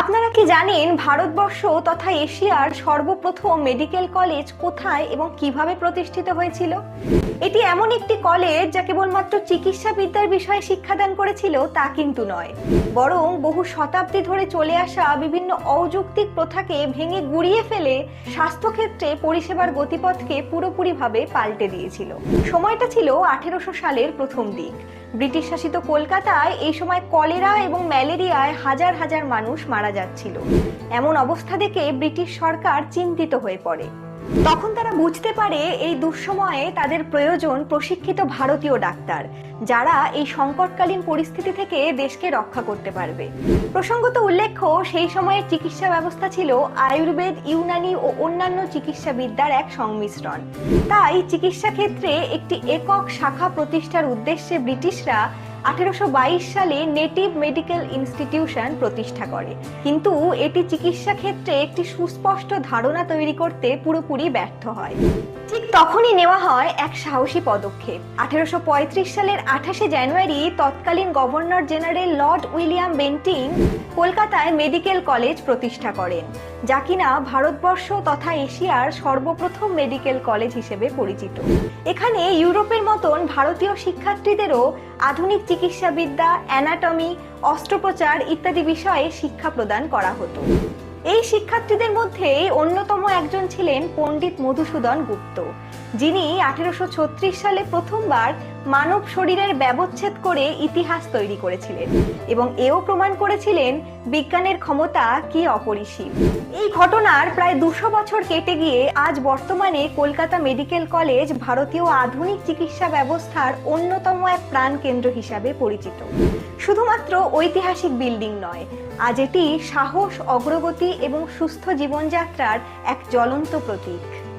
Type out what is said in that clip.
আপনারা কি জানেন ভারতবর্ষ তথা এশিয়ার সর্বপ্রথম মেডিকেল কলেজ কোথায় এবং কীভাবে প্রতিষ্ঠিত হয়েছিল? এটি এমন একটি কলেজ যা কেবলমাত্র চিকিৎসা বিদ্যার বিষয়ে শিক্ষাদান করেছিল তা কিন্তু নয়। বরং বহু শতাব্দী ধরে চলে আসা বিভিন্ন অযৌক্তিক প্রথাকে ভেঙে গুড়িয়ে ফেলে স্বাস্থ্যক্ষেত্রে পরিষেবার গতিপথকে পুরোপুরিভাবে পাল্টে দিয়েছিল। সময়টা ছিল আঠেরোশো সালের প্রথম দিক। ব্রিটিশ শাসিত কলকাতায় এই সময় কলেরা এবং ম্যালেরিয়ায় হাজার হাজার মানুষ মারা যাচ্ছিল। এমন অবস্থা দেখে ব্রিটিশ সরকার চিন্তিত হয়ে পড়ে। তখন তারা বুঝতে পারে এই দুঃসময়ে তাদের প্রয়োজন প্রশিক্ষিত ভারতীয় ডাক্তার, যারা এই সংকটকালীন পরিস্থিতি থেকে দেশকে রক্ষা করতে পারবে। প্রসঙ্গত উল্লেখ্য, সেই সময়ে চিকিৎসা ব্যবস্থা ছিল আয়ুর্বেদ, ইউনানি ও অন্যান্য চিকিৎসা বিদ্যার এক সংমিশ্রণ। তাই চিকিৎসা ক্ষেত্রে একটি একক শাখা প্রতিষ্ঠার উদ্দেশ্যে ব্রিটিশরা আঠেরোশো বাইশ সালে নেটিভ মেডিকেল ইনস্টিটিউশন প্রতিষ্ঠা করে। কিন্তু এটি চিকিৎসা ক্ষেত্রে একটি সুস্পষ্ট ধারণা তৈরি করতে পুরোপুরি ব্যর্থ হয়। ঠিক তখনই নেওয়া হয় এক সাহসী পদক্ষেপ। আঠেরোশো সালের আঠাশে জানুয়ারি তৎকালীন governor general Lord William Bentinck কলকাতায় মেডিকেল কলেজ প্রতিষ্ঠা করেন, যা কিনা ভারতবর্ষ তথা এশিয়ার সর্বপ্রথম মেডিকেল কলেজ হিসেবে পরিচিত। এখানে ইউরোপের মতন ভারতীয় শিক্ষার্থীদেরও আধুনিক চিকিৎসাবিদ্যা, অ্যানাটমি, অস্ত্রোপচার ইত্যাদি বিষয়ে শিক্ষা প্রদান করা হতো। এই শিক্ষার্থীদের মধ্যে অন্যতম একজন ছিলেন পণ্ডিত মধুসূদন গুপ্ত। যিনি আঠেরোশো ছত্রিশ সালে প্রথমবার মানব শরীরের ব্যবচ্ছেদ করে ইতিহাস তৈরি করেছিলেন এবং এও প্রমাণ করেছিলেন বিজ্ঞানের ক্ষমতা কি অপরিসীম। এই ঘটনার প্রায় দুশো বছর কেটে গিয়ে আজ বর্তমানে কলকাতা মেডিকেল কলেজ ভারতীয় আধুনিক চিকিৎসা ব্যবস্থার অন্যতম এক প্রাণকেন্দ্র হিসাবে পরিচিত। শুধুমাত্র ঐতিহাসিক বিল্ডিং নয়, আজ এটি সাহস, অগ্রগতি এবং সুস্থ জীবনযাত্রার এক জ্বলন্ত প্রতীক।